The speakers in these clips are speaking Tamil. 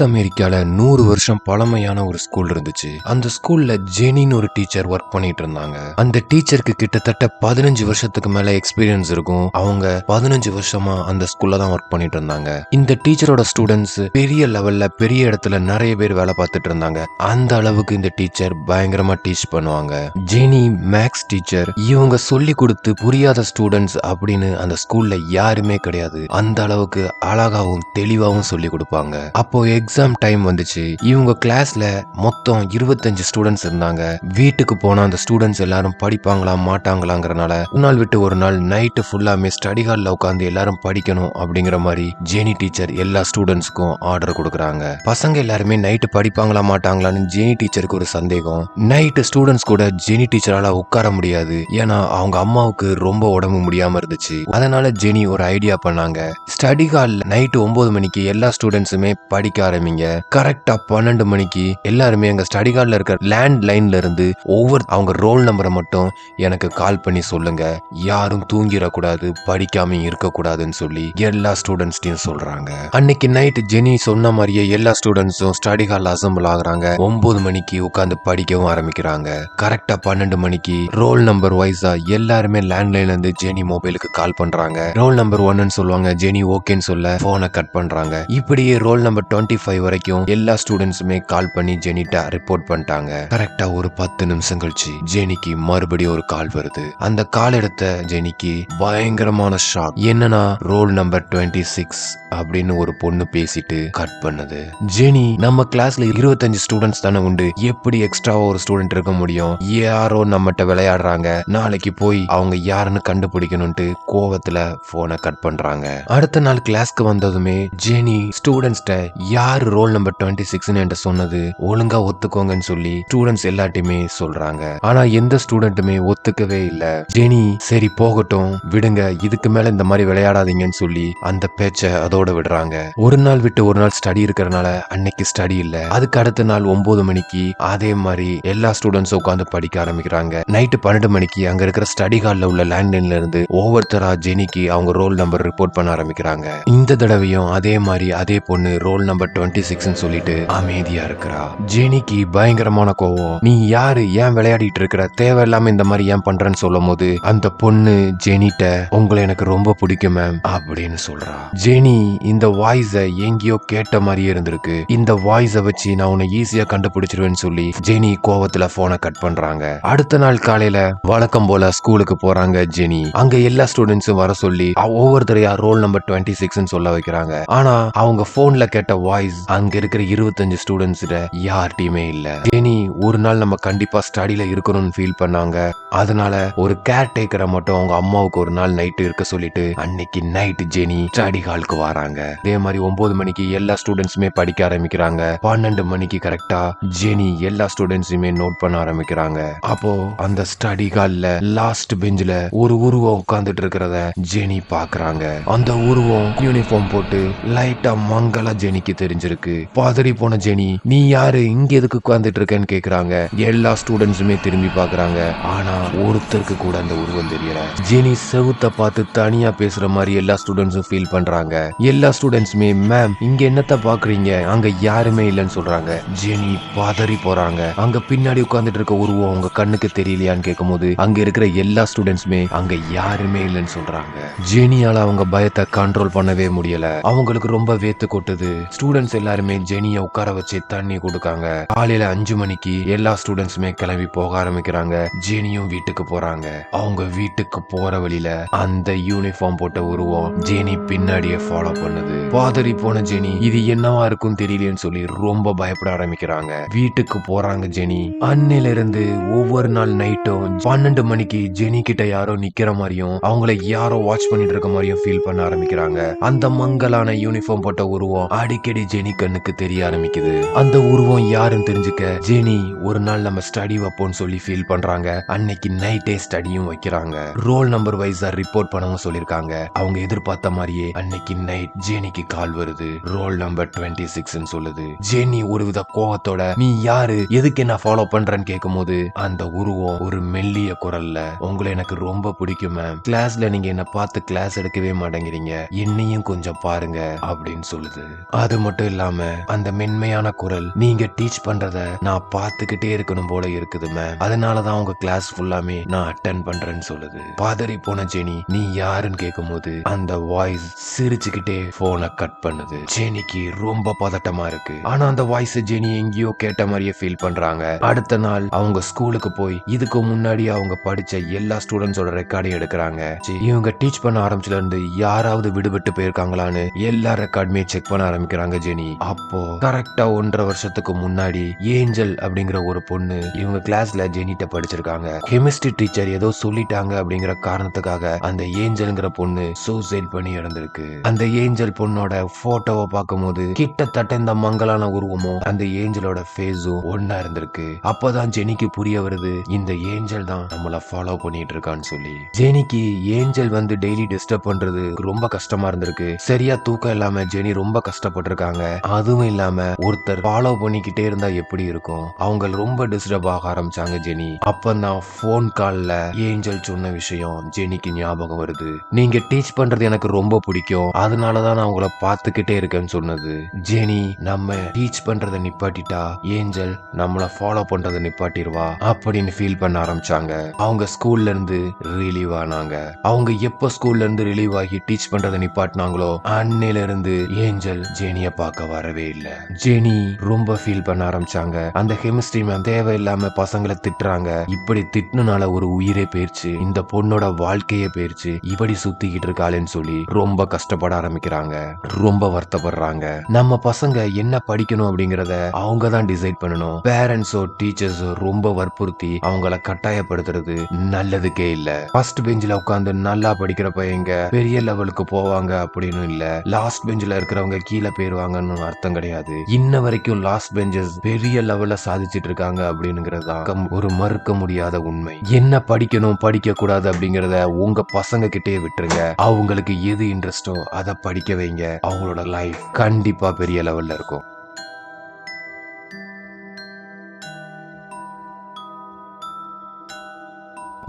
நார்த் அமெரிக்கால நூறு வருஷம் பழமையான ஒரு ஸ்கூல் இருந்துச்சு. அந்த ஸ்கூல்ல ஜெனின்னு ஒரு டீச்சர் ஒர்க் பண்ணிட்டு இருந்தாங்க. அந்த டீச்சருக்கு கிட்டத்தட்ட பதினஞ்சு வருஷத்துக்கு மேல எக்ஸ்பீரியன்ஸ் இருக்கும். அவங்க பதினஞ்சு வருஷமா அந்த ஸ்கூல்ல தான் ஒர்க் பண்ணிட்டு இருந்தாங்க. இந்த டீச்சரோட ஸ்டூடெண்ட்ஸ் பெரிய லெவல்ல பெரிய இடத்துல நிறைய பேர் வேலை பார்த்துட்டு இருந்தாங்க. அந்த அளவுக்கு இந்த டீச்சர் பயங்கரமா டீச் பண்ணுவாங்க. ஜெனி மேக்ஸ் டீச்சர் இவங்க சொல்லி கொடுத்து புரியாத ஸ்டூடெண்ட்ஸ் அப்படின்னு அந்த ஸ்கூல்ல யாருமே கிடையாது. அந்த அளவுக்கு அழகாவும் தெளிவாகவும் சொல்லி கொடுப்பாங்க. அப்போ எக்ஸாம் டைம் வந்துச்சு. இவங்க கிளாஸ்ல மொத்தம் இருபத்தஞ்சு ஸ்டூடெண்ட்ஸ் இருந்தாங்க. வீட்டுக்கு போனா அந்த ஸ்டூடெண்ட்ஸ் எல்லாரும் படிப்பாங்களா மாட்டாங்களாங்கிறனால ஒரு நாள் விட்டு ஒரு நாள் நைட்டு ஃபுல்லாமே ஸ்டடி ஹாலில் உட்காந்து எல்லாரும் படிக்கணும் அப்படிங்கிற மாதிரி ஜெனி டீச்சர் எல்லா ஸ்டூடெண்ட்ஸ்க்கும் ஆர்டர் கொடுக்குறாங்க. பசங்க எல்லாருமே நைட்டு படிப்பாங்களா மாட்டாங்களான்னு ஜெனி டீச்சருக்கு ஒரு சந்தேகம். நைட்டு ஸ்டூடெண்ட்ஸ் கூட ஜெனி டீச்சரால உட்கார முடியாது. ஏன்னா அவங்க அம்மாவுக்கு ரொம்ப உடம்பு முடியாம இருந்துச்சு. அதனால ஜெனி ஒரு ஐடியா பண்ணாங்க. ஸ்டடி ஹாலில் நைட்டு ஒன்பது மணிக்கு எல்லா ஸ்டூடெண்ட்ஸுமே படிக்க ஆரம்பிங்க கரெக்டா பன்னெண்டு மணிக்கு எல்லாருமே எங்க ஸ்டடி கார்டில் இருக்கிற லேண்ட் லைன்ல இருந்து ஒவ்வொரு அவங்க ரோல் நம்பரை மட்டும் எனக்கு கால் பண்ணி சொல்லுங்க. யாரும் தூங்கிடக்கூடாது படிக்காம இருக்கக்கூடாதுன்னு சொல்லி எல்லா ஸ்டூடெண்ட்ஸ்டையும் சொல்றாங்க. அன்னைக்கு நைட் ஜெனி சொன்ன மாதிரியே எல்லா ஸ்டூடெண்ட்ஸும் ஸ்டடி ஹால் அசம்பிள் ஆகுறாங்க. ஒன்பது மணிக்கு உட்காந்து படிக்கவும் ஆரம்பிக்கிறாங்க. கரெக்டா பன்னெண்டு மணிக்கு ரோல் நம்பர் வைஸா எல்லாருமே லேண்ட்லைன்ல இருந்து ஜெனி மொபைலுக்கு கால் பண்றாங்க. ரோல் நம்பர் ஒன்னு சொல்லுவாங்க ஜெனி ஓகேன்னு சொல்ல போனை கட் பண்றாங்க. இப்படியே ரோல் நம்பர் டுவெண்ட்டி ஃபைவ் வரைக்கும் எல்லா ஸ்டூடெண்ட்ஸுமே கால் பண்ணி ஜெனிட்டா ரிப்போர்ட் பண்ணிட்டாங்க. கரெக்டா ஒரு பத்து நிமிஷம் கழிச்சு ஜெனிக்கு மறுபடியும் ஒரு கால் வருது. அந்த கால் எடுத்த ஜெனிக்கு பயங்கரமான ஷாக் என்னன்னா ரோல் நம்பர் டுவெண்ட்டி சிக்ஸ் அப்படின்னு ஒரு பொண்ணு பேசிட்டு கட் பண்ணுது. ஜெனி நம்ம கிளாஸ்ல இருபத்தஞ்சு ஸ்டூடெண்ட்ஸ் தானே உண்டு. எப்படி எக்ஸ்ட்ராவா ஒரு ஸ்டூடெண்ட் இருக்க முடியும்? யாரோ நம்மகிட்ட விளையாடுறாங்க. நாளைக்கு போய் அவங்க யாருன்னு கண்டுபிடிக்கணும்ட்டு கோவத்துல போனை கட் பண்றாங்க. அடுத்த நாள் கிளாஸ்க்கு வந்ததுமே ஜெனி ஸ்டூடெண்ட்ஸ்ட யார் ரோல் நம்பர் டுவெண்ட்டி சிக்ஸ்னு என்கிட்ட சொன்னது? ஒழுங்கா ஒத்துக்கோங்கன்னு சொல்லி ஸ்டூடெண்ட்ஸ் எல்லாத்தையுமே சொல்றாங்க. ஆனா எந்த ஸ்டூடெண்ட்டுமே ஒத்துக்கவே இல்ல. ஜெனி சரி போகட்டும். விடுங்க. இதுக்கு மேல இந்த மாதிரி விளையாடாதீங்கன்னு சொல்லி அந்த பேச்ச அதோட விடுறாங்க. ஒரு நாள் விட்டு ஒரு நாள் ஸ்டடி இருக்கிறனால அன்னைக்கு ஸ்டடி இல்ல. அதுக்கு அடுத்த நாள் ஒன்பது மணிக்கு அதே மாதிரி எல்லா ஸ்டூடெண்ட்ஸும் உட்காந்து படிக்க ஆரம்பிக்கிறாங்க. நைட்டு பன்னெண்டு மணிக்கு அங்க இருக்கிற ஸ்டடி ஹால்ல உள்ள லேண்ட்லைன்ல இருந்து ஒவ்வொருத்தரா ஜெனிக்கு அவங்க ரோல் நம்பர் ரிப்போர்ட் பண்ண ஆரம்பிக்கிறாங்க. இந்த தடவையும் அதே மாதிரி அதே பொண்ணு ரோல் நம்பர் டுவெண்ட்டி சிக்ஸ்னு சொல்லிட்டு அமைதியா இருக்கிறா. ஜெனிக்கு பயங்கரமான கோவம். நீ யாரு? ஏன் விளையாடிட்டு இருக்கிற? தேவையில்லாம இந்த மாதிரி ஏன் பண்றேன்னு சொல்லும் போது அந்த பொண்ணு ஜெனிட்ட உங்களை எனக்கு ரொம்ப பிடிக்கும் மேம் அப்படின்னு சொல்றா. ஜெனி இந்த வாய்ஸ எங்கேயோ கேட்ட மாதிரியே இருந்திருக்கு. இந்த வாய்ஸ வச்சு நான் உன்னை ஈஸியா கண்டுபிடிச்சிருவேன்னு சொல்லி ஜெனி கோவத்துல போனை கட் பண்றாங்க. அடுத்த நாள் காலையில வழக்கம் போல ஸ்கூலுக்கு போறாங்க ஜெனி. அங்க எல்லா ஸ்டூடெண்ட்ஸும் வர சொல்லி ஒவ்வொருத்தரையா ரோல் நம்பர் டுவெண்ட்டி சிக்ஸ் சொல்ல வைக்கிறாங்க. ஆனா அவங்க போன்ல கேட்ட வாய்ஸ் அங்க இருக்கிற இருபத்தஞ்சு ஸ்டூடெண்ட்ஸ் யார்ட்டையுமே இல்ல. ஜெனி ஒரு நாள் நம்ம கண்டிப்பா ஸ்டடியில இருக்கணும்னு ஃபீல் பண்ணாங்க. அதனால ஒரு கேர் டேக்கரை மட்டும் அவங்க அம்மாவுக்கு ஒரு நாள் நைட்டு இருக்க சொல்லிட்டு அன்னைக்கு நைட் ஜெனி ஸ்டடி ஹாலுக்கு வராங்க. அதே மாதிரி ஒன்பது மணிக்கு எல்லா ஸ்டூடெண்ட்ஸுமே படிக்க ஆரம்பிக்கிறாங்க. பன்னெண்டு மணிக்கு கரெக்டா ஜெனி எல்லா ஸ்டூடெண்ட்ஸுமே நோட் பண்ண ஆரம்பிக்கிறாங்க. அப்போ அந்த ஸ்டடி ஹால்ல லாஸ்ட் பெஞ்சில ஒரு உருவம் உட்கார்ந்துட்டு இருக்கிறத ஜெனி பாக்குறாங்க. அந்த உருவம் யூனிஃபார்ம் போட்டு லைட்டா மங்களா ஜெனிக்கு தெரிஞ்சிருக்கு. பதறி போன ஜெனி நீ யாரு? இங்க எதுக்கு உட்கார்ந்துட்டு இருக்கேன்னு கேக்குறாங்க. எல்லா ஸ்டூடெண்ட்ஸுமே திரும்பி பாக்குறாங்க. ஆனா ஒருத்தருக்கு கூட அந்த உருவம் தெரியல. ஜெனி செவுத்த பார்த்து தனியா பேசுற மாதிரி எல்லா ஸ்டூடெண்ட்ஸும் ஃபீல் பண்றாங்க. எல்லா ஸ்டூடெண்ட்ஸுமே மேம் இங்க என்னத்த பாக்குறீங்க? அங்க யாருமே இல்லைன்னு சொல்றாங்க. ஜெனி பதறி போறாங்க. அங்க பின்னாடி உட்கார்ந்துட்டு இருக்க உருவம் உங்க கண்ணுக்கு தெரியலையான்னு கேட்கும்போது அங்க இருக்கிற எல்லா ஸ்டூடெண்ட்ஸுமே அங்க யாருமே இல்லைன்னு சொல்றாங்க. ஜெனியால அவங்க பயத்தை கண்ட்ரோல் பண்ணவே முடியல. அவங்களுக்கு ரொம்ப வேத்து கொட்டுது. ஸ்டூடெண்ட்ஸ் எல்லாருமே ஜெனிய உட்கார வச்சு தண்ணி கொடுக்காங்க. காலையில அஞ்சு மணிக்கு எல்லா ஸ்டூடெண்ட்ஸுமே கிளம்பி போக ஆரம்பிக்கிறாங்க. ஜெனியும் வீட்டுக்கு போறாங்க. அவங்க வீட்டுக்கு போற வழியில அந்த யூனிஃபார்ம் போட்ட உருவம் ஜெனி பின்னாடியே ஃபாலோ பண்ணுது. பாதறி போன ஜெனி இது என்னவா இருக்கும் தெரியலன்னு சொல்லி ரொம்ப பயப்பட ஆரம்பிக்கிறாங்க. வீட்டுக்கு போறாங்க ஜெனி அன்னையில இருந்து ஒவ்வொரு நாள் நைட்டும் பன்னெண்டு மணிக்கு ஜெனி கிட்ட யாரோ நிக்கிற மாதிரியும் அவங்கள யாரோ வாட்ச் பண்ணிட்டு இருக்க மாதிரியும் ஃபீல் பண்ண ஆரம்பிக்கிறாங்க. அந்த மங்கலான யூனிஃபார்ம் போட்ட உருவம் அடிக்கடி ஜெனி கண்ணுக்கு தெரிய ஆரம்பிக்குது. அந்த உருவம் யாருன்னு தெரிஞ்சுக்க ஜெனி ஒரு நாள் நம்ம ஸ்டடி வைப்போம்னு சொல்லி ஃபீல் பண்றாங்க. அன்னைக்கு நைட்டே ஸ்டடியும் வைக்கிறாங்க. ரோல் நம்பர் வைஸா ரிப்போர்ட் பண்ணவும் சொல்லிருக்காங்க. அவங்க எதிர்பார்த்த மாதிரியே அன்னைக்கு நைட் ஜெனிக்கு கால் வருது. ரோல் நம்பர் டுவெண்ட்டி சிக்ஸ் சொல்லுது. ஜெனி ஒருவித கோவத்தோட நீ யாரு? எதுக்கு என்ன ஃபாலோ பண்றேன்னு கேட்கும்போது அந்த உருவம் ஒரு மெல்லிய குரல்ல உங்களை எனக்கு ரொம்ப பிடிக்கும் மேம் கிளாஸ்ல நீங்க என்ன பார்த்து கிளாஸ் எடுக்கவே மாட்டேங்கிறீங்க. என்னையும் கொஞ்சம் பாருங்க. அப்படின்னு சொல்லுது. அது மட்டும் மட்டும் இல்லாம அந்த மென்மையான குரல் நீங்க டீச் பண்றத நான் பார்த்துக்கிட்டே இருக்கணும் போல இருக்குது மேம் அதனாலதான் உங்க கிளாஸ் ஃபுல்லாமே நான் அட்டன் பண்றேன்னு சொல்லுது. பாதறி போன ஜெனி நீ யாருன்னு கேட்கும்போது அந்த வாய்ஸ் சிரிச்சுக்கிட்டே போனை கட் பண்ணுது. ஜெனிக்கு ரொம்ப பதட்டமா இருக்கு. ஆனா அந்த வாய்ஸ் ஜெனி எங்கேயோ கேட்ட மாதிரியே ஃபீல் பண்றாங்க. அடுத்த நாள் அவங்க ஸ்கூலுக்கு போய் இதுக்கு முன்னாடி அவங்க படிச்ச எல்லா ஸ்டூடெண்ட்ஸோட ரெக்கார்டையும் எடுக்கிறாங்க. இவங்க டீச் பண்ண ஆரம்பிச்சுல இருந்து யாராவது விடுபட்டு போயிருக்காங்களான்னு எல்லா ரெக்கார்டுமே செக் பண்ண ஆரம்பிக்கிறாங்க ஜெனி. அப்போ கரெக்டா ஒன்றரை வருஷத்துக்கு முன்னாடி ஏஞ்சல் அப்படிங்கிற ஒரு பொண்ணு இவங்க கிளாஸ்ல ஜெனிட்ட படிச்சிருக்காங்க. கெமிஸ்ட்ரி டீச்சர் ஏதோ சொல்லிட்டாங்க அப்படிங்கிற காரணத்துக்காக அந்த ஏஞ்சல்ங்கிற பொண்ணு சூசைட் பண்ணி இறந்திருக்கு. அந்த ஏஞ்சல் பொண்ணோட போட்டோவை பார்க்கும்போது கிட்டத்தட்ட இந்த மங்கலான உருவமும் அந்த ஏஞ்சலோட ஃபேஸும் ஒன்னா இருந்திருக்கு. அப்பதான் ஜெனிக்கு புரிய வருது இந்த ஏஞ்சல் தான் நம்மள ஃபாலோ பண்ணிட்டு இருக்கான்னு சொல்லி. ஜெனிக்கு ஏஞ்சல் வந்து டெய்லி டிஸ்டர்ப் பண்றது ரொம்ப கஷ்டமா இருந்திருக்கு. சரியா தூக்கம் இல்லாம ஜெனி ரொம்ப கஷ்டப்பட்டிருக்காங்க. அதுவும் இல்லாம ஒருத்தர் ஃபாலோ பண்ணிக்கிட்டே இருந்தா எப்படி இருக்கும்? அவங்க ரொம்ப டிஸ்டர்ப் ஆக ஆரம்பிச்சாங்க ஜெனி. அப்பதான் போன் கால்ல ஏஞ்சல் சொன்ன விஷயம் ஜெனிக்கு ஞாபகம் வருது. நீங்க டீச் பண்றது எனக்கு ரொம்ப பிடிக்கும். அதனாலதான் நான் உங்களை பார்த்துக்கிட்டே இருக்கேன்னு சொன்னது. ஜெனி நம்ம டீச் பண்றதை நிப்பாட்டிட்டா ஏஞ்சல் நம்மள ஃபாலோ பண்றதை நிப்பாட்டிடுவா அப்படின்னு ஃபீல் பண்ண ஆரம்பிச்சாங்க. அவங்க ஸ்கூல்ல இருந்து ரிலீவ் ஆனாங்க. அவங்க எப்ப ஸ்கூல்ல இருந்து ரிலீவ் ஆகி டீச் பண்றதை நிப்பாட்டினாங்களோ அன்னையில இருந்து ஏஞ்சல் ஜெனியை பார்க்க வரவே இல்ல. ஜெனி ரொம்ப ஃபீல் பண்ண ஆரம்பிச்சாங்க. அந்த கெமிஸ்ட்ரி மேம் தேவையில்லாம பசங்களை திட்டுறாங்க. இப்படி திட்டுனால ஒரு உயிரே போயிருச்சு. இந்த பொண்ணோட வாழ்க்கையே போயிருச்சு. இப்படி சுத்திக்கிட்டு இருக்காளேன்னு சொல்லி ரொம்ப கஷ்டப்பட ஆரம்பிக்கிறாங்க. ரொம்ப வருத்தப்படுறாங்க. நம்ம பசங்க என்ன படிக்கணும் அப்படிங்கறத அவங்க தான் டிசைட் பண்ணணும் பேரண்ட்ஸோ டீச்சர்ஸோ ரொம்ப வற்புறுத்தி அவங்கள கட்டாயப்படுத்துறது நல்லதுக்கே இல்ல. ஃபர்ஸ்ட் பெஞ்சில உட்காந்து நல்லா படிக்கிற பையங்க பெரிய லெவலுக்கு போவாங்க அப்படின்னு இல்ல. லாஸ்ட் பெஞ்சில இருக்கிறவங்க கீழே போயிருவாங்கன்னு அர்த்தம் கிடையாது. இன்ன வரைக்கும் லாஸ்ட் பெஞ்சஸ் பெரிய லெவல்ல சாதிச்சிட்டு இருக்காங்க அப்படிங்கிறது தான் ஒரு மறுக்க முடியாத உண்மை. என்ன படிக்கணும் படிக்க கூடாது அப்படிங்கறத உங்க பசங்க கிட்டே விட்டுருங்க. அவங்களுக்கு எது இன்ட்ரெஸ்டோ அதை படிக்க வைங்க. அவங்களோட லைஃப் கண்டிப்பா பெரிய லெவல்ல இருக்கும்.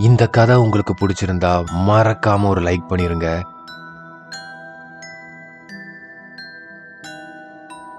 இந்த கதை உங்களுக்கு பிடிச்சிருந்தா மறக்காம ஒரு லைக் பண்ணிருங்க.